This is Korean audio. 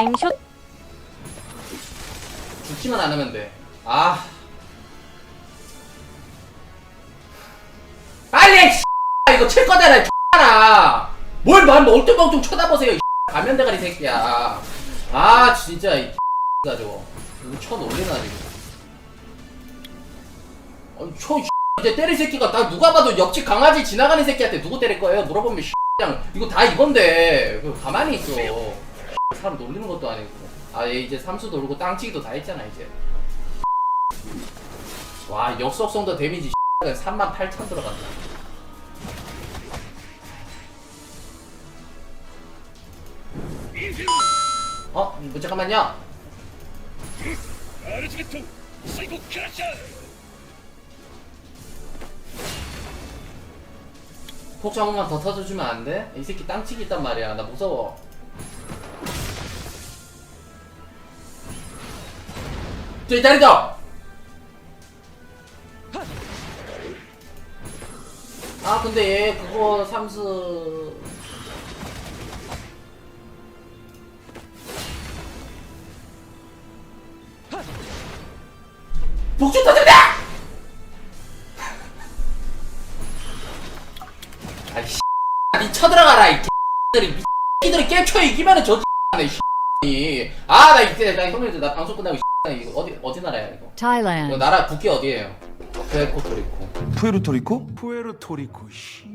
앵쇼 죽지만 않으면 돼. 아. 빨리 씨, 이거 칠 거잖아, X나. 뭘 말, 멀뚱멀뚱 쳐다보세요, 이 가면 대가리 새끼야. 아, 진짜, 이 가지고. 이거 쳐 놀리나, 지금. 쳐, 이 이제 때릴 새끼가 나 누가 봐도 옆집 강아지 지나가는 새끼한테 누구 때릴 거예요? 물어보면 그냥 이거 다 이건데 그 가만히 있어. 사람 놀리는 것도 아니고. 아얘 이제 삼수 돌고 땅치기도 다 했잖아 이제. 와 역속성도 데미지 38,000 들어갔다. 어? 뭐 잠깐만요. 폭주 한 번만 더 터져주면 안 돼? 이 새끼 땅치기 있단 말이야. 나 무서워. 저기 다리죠? 아 근데 얘 그거 삼수 복주 터진다! 아이 씨, 니 쳐들어가라 이 개들이 미들이 게임 쳐 이기면은 저 X네 이. 아나 이제 나 형님들 나 방송 끝나고 이 이거 어디 어디 나라야 이거? 이거 Thailand 나라 국기 어디예요? 베코토리코. 푸에르토리코? 푸에르토리코 씨